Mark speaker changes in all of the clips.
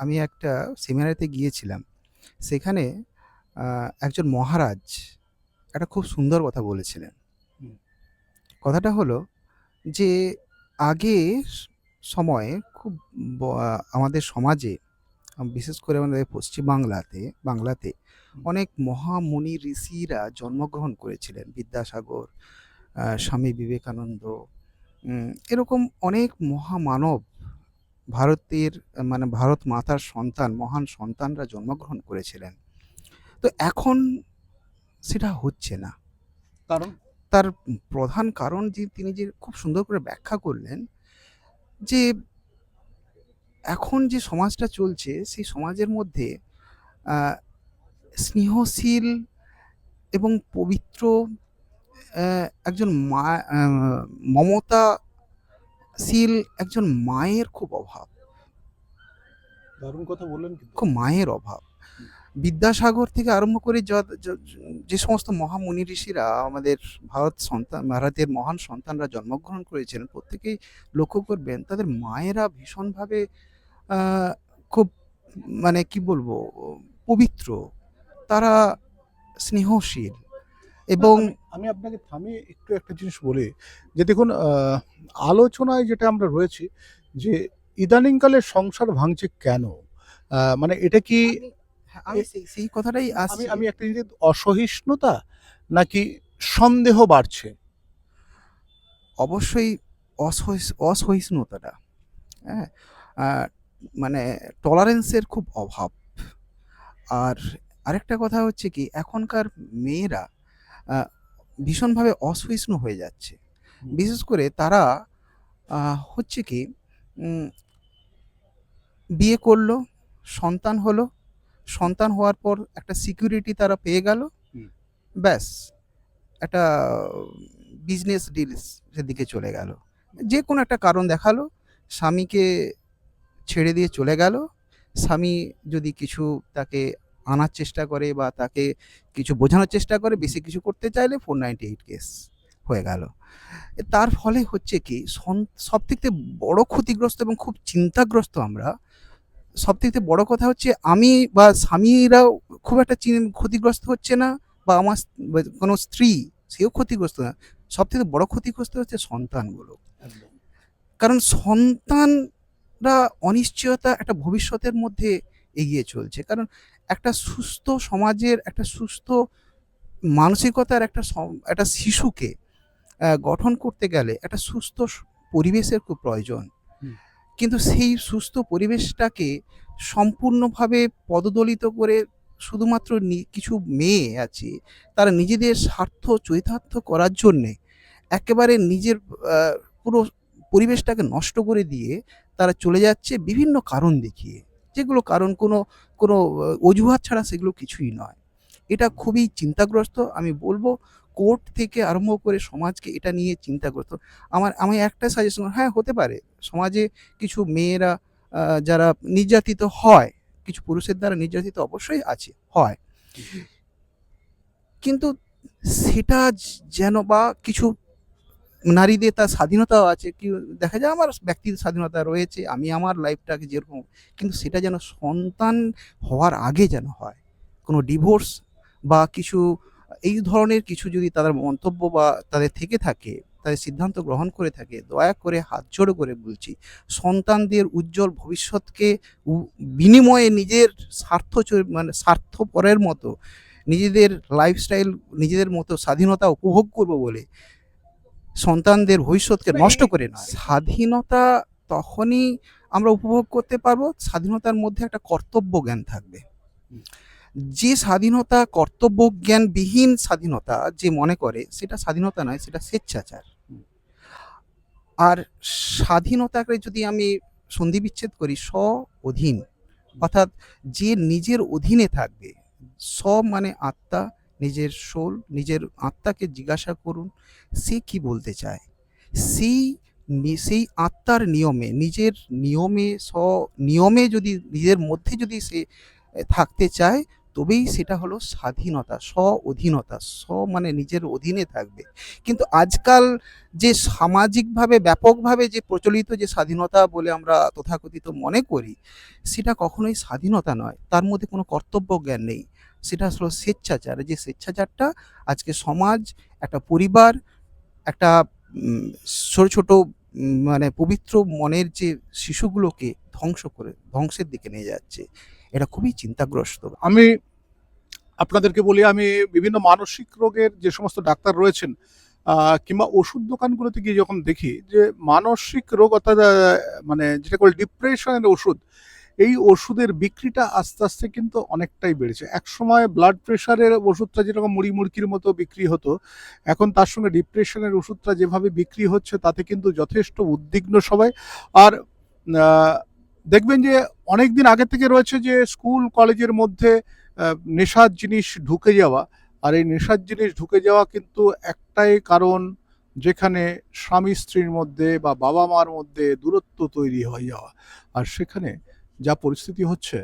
Speaker 1: আমি একটা সেমিনারিতে গিয়েছিলাম। সেখানে একজন মহারাজ একটা খুব সুন্দর কথা বলেছিলেন। কথাটা হলো যে আগের সময়ে খুব আমাদের সমাজে বিশেষ করে আমাদের পশ্চিমবাংলাতে বাংলাতে বাংলাতে অনেক মহামুনি ঋষিরা জন্মগ্রহণ করেছিলেন। বিদ্যাসাগর, স্বামী বিবেকানন্দ, এরকম অনেক মহামানব ভারতের মানে ভারত মাতার সন্তান, মহান সন্তানরা জন্মগ্রহণ করেছিলেন। তো এখন সেটা হচ্ছে না।
Speaker 2: কারণ?
Speaker 1: তার প্রধান কারণ যে তিনি যে খুব সুন্দর করে ব্যাখ্যা করলেন যে এখন যে সমাজটা চলছে সেই সমাজের মধ্যে স্নেহশীল এবং পবিত্র একজন মা আ মমতাশীল একজন মায়ের খুব অভাব।
Speaker 2: দারুণ কথা বললেন
Speaker 1: খুব মায়ের অভাব। বিদ্যাসাগর থেকে আরম্ভ করে য সমস্ত মহামুনি ঋষিরা আমাদের ভারত সন্তান ভারতের মহান সন্তানরা জন্মগ্রহণ করেছিলেন প্রত্যেকেই লক্ষ্য করবেন তাদের মায়েরা ভীষণভাবে খুব মানে কি বলব পবিত্র। তারা স্নেহশীল এবং
Speaker 2: আমি আপনাকে থামিয়ে একটু একটা জিনিস বলি যে দেখুন আলোচনায় যেটা আমরা রয়েছি যে ইদানিংকালে সংসার ভাঙছে কেন? মানে এটা কি
Speaker 1: হ্যাঁ, আমি সেই কথাটাই
Speaker 2: আমি আমি একটা জিনিস অসহিষ্ণুতা নাকি সন্দেহ বাড়ছে?
Speaker 1: অবশ্যই অসহিষ্ণুতাটা। হ্যাঁ? মানে টলারেন্সের খুব অভাব। আর আরেকটা কথা হচ্ছে কি এখনকার মেয়েরা ভীষণভাবে অসহিষ্ণু হয়ে যাচ্ছে। বিশেষ করে তারা হচ্ছে কি বিয়ে করল সন্তান হলো, সন্তান হওয়ার পর একটা সিকিউরিটি তারা পেয়ে গেল। ব্যাস একটা বিজনেস ডিলস এর দিকে চলে গেল। যে কোনো একটা কারণ দেখাল, স্বামীকে ছেড়ে দিয়ে চলে গেল। স্বামী যদি কিছু তাকে আনার চেষ্টা করে বা তাকে কিছু বোঝানোর চেষ্টা করে, বেশি কিছু করতে চাইলে 498 কেস হয়ে গেল। তার ফলে হচ্ছে কি সন সবথেকে বড় ক্ষতিগ্রস্ত এবং খুব চিন্তাগ্রস্ত আমরা। সবথেকে বড় কথা হচ্ছে আমি বা স্বামীরাও খুব একটা চিন ক্ষতিগ্রস্ত হচ্ছে না বা আমার কোনো স্ত্রী সেও ক্ষতিগ্রস্ত না। সব থেকে বড় ক্ষতিগ্রস্ত হচ্ছে সন্তানগুলো। কারণ সন্তানরা অনিশ্চয়তা একটা ভবিষ্যতের মধ্যে এগিয়ে চলছে। কারণ একটা সুস্থ সমাজের একটা সুস্থ মানসিকতার একটা একটা শিশুকে গঠন করতে গেলে একটা সুস্থ পরিবেশের খুব প্রয়োজন। কিন্তু সেই সুস্থ পরিবেশটাকে সম্পূর্ণভাবে পদদলিত করে শুধুমাত্র কিছু মেয়ে আছে, তারা নিজেদের স্বার্থ চরিতার্থ করার জন্যে একেবারে নিজের পুরো পরিবেশটাকে নষ্ট করে দিয়ে তারা চলে যাচ্ছে বিভিন্ন কারণ দেখিয়ে। যেগুলো কারণ কোনো কোনো অজুহাত ছাড়া সেগুলো কিছুই নয়। এটা খুবই চিন্তাগ্রস্ত। আমি বলব কোর্ট থেকে আরম্ভ করে সমাজকে এটা নিয়ে চিন্তাগ্রস্ত। আমার আমি একটা সাজেশন হ্যাঁ, হতে পারে। সমাজে কিছু মেয়েরা যারা নির্যাতিত হয়, কিছু পুরুষের দ্বারা নির্যাতিত অবশ্যই আছে, হয়। কিন্তু সেটা যেন বা কিছু নারীদের তার স্বাধীনতাও আছে। কি দেখা যায় আমার ব্যক্তির স্বাধীনতা রয়েছে। আমি আমার লাইফটাকে যেরকম কিন্তু সেটা যেন সন্তান হওয়ার আগে যেন হয়। কোনো ডিভোর্স বা কিছু এই ধরনের কিছু যদি তাদের মন্তব্য বা তাদের থেকে থাকে, তাদের সিদ্ধান্ত গ্রহণ করে থাকে, দয়া করে হাত জোড় করে বলছি, সন্তানদের উজ্জ্বল ভবিষ্যৎকে বিনিময়ে নিজের স্বার্থ মানে স্বার্থপরের মতো নিজেদের লাইফস্টাইল নিজেদের মতো স্বাধীনতা উপভোগ করব বলে সন্তানদের ভবিষ্যৎকে নষ্ট করে নয়। স্বাধীনতা তখনই আমরা উপভোগ করতে পারব, স্বাধীনতার মধ্যে একটা কর্তব্য জ্ঞান থাকবে। যে স্বাধীনতা কর্তব্য জ্ঞানবিহীন স্বাধীনতা যে মনে করে সেটা স্বাধীনতা নয়, সেটা স্বেচ্ছাচার। আর স্বাধীনতাকে যদি আমি সন্ধি বিচ্ছেদ করি স্ব-অধীন অর্থাৎ যে নিজের অধীনে থাকবে। স্ব মানে আত্মা, নিজের সোল, নিজের আত্মাকে জিজ্ঞাসা করুন, সে কি বলতে চায়? সেই সেই আত্মার নিয়মে, নিজের নিয়মে স্ব নিয়মে যদি নিজের মধ্যে যদি সে থাকতে চায়, তবেই সেটা হলো স্বাধীনতা স্ব অধীনতা স্ব মানে নিজের অধীনে থাকবে। কিন্তু আজকাল যে সামাজিকভাবে ব্যাপকভাবে যে প্রচলিত যে স্বাধীনতা বলে আমরা তথাকথিত মনে করি সেটা কখনোই স্বাধীনতা নয়। তার মধ্যে কোনো কর্তব্য জ্ঞান নেই। সেটা আসলে স্বেচ্ছাচার। যে স্বেচ্ছাচারটা আজকে সমাজ, একটা পরিবার, একটা ছোট ছোট মানে পবিত্র মনের যে শিশুগুলোকে ধ্বংস করে, ধ্বংসের দিকে নিয়ে যাচ্ছে, এটা খুবই চিন্তাগ্রস্ত।
Speaker 2: আমি আপনাদেরকে বলি, আমি বিভিন্ন মানসিক রোগের যে সমস্ত ডাক্তার রয়েছেন কিংবা ওষুধ দোকানগুলোতে গিয়ে যখন দেখি যে মানসিক রোগ অর্থাৎ মানে যেটা বলে ডিপ্রেশনের ওষুধ এই ওষুধের বিক্রিটা আস্তে আস্তে কিন্তু অনেকটাই বেড়েছে। এক সময় ব্লাড প্রেশারের ওষুধটা যেরকম মুড়ি মুড়কির মতো বিক্রি হতো, এখন তার সঙ্গে ডিপ্রেশনের ওষুধটা যেভাবে বিক্রি হচ্ছে, তাতে কিন্তু যথেষ্ট উদ্বিগ্ন সবাই। আর দেখবেন যে অনেক দিন আগে থেকে রয়েছে যে স্কুল, কলেজের মধ্যে নেশার জিনিস ঢুকে যাওয়া। আর এই নেশার জিনিস ঢুকে যাওয়া কিন্তু একটাই কারণ, যেখানে স্বামী স্ত্রীর মধ্যে বা বাবা মার মধ্যে দূরত্ব তৈরি হয়ে যাওয়া। আর সেখানে যা পরিস্থিতি হচ্ছে,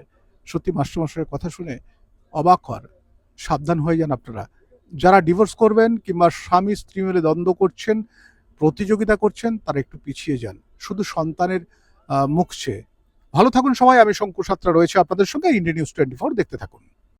Speaker 2: সত্যি মাস্টারমশাইয়ের কথা শুনে অবাক হওয়ার সাবধান হয়ে যান আপনারা। যারা ডিভোর্স করবেন কিংবা স্বামী স্ত্রী মিলে দ্বন্দ্ব করছেন, প্রতিযোগিতা করছেন, তারা একটু পিছিয়ে যান। শুধু সন্তানের মুখ চেয়ে। ভালো থাকুন সবাই। আমি শঙ্কু সাত্রা রয়েছে আপনাদের সঙ্গে। ইন্ডিয়া নিউজ টোয়েন্টি ফোর দেখতে থাকুন।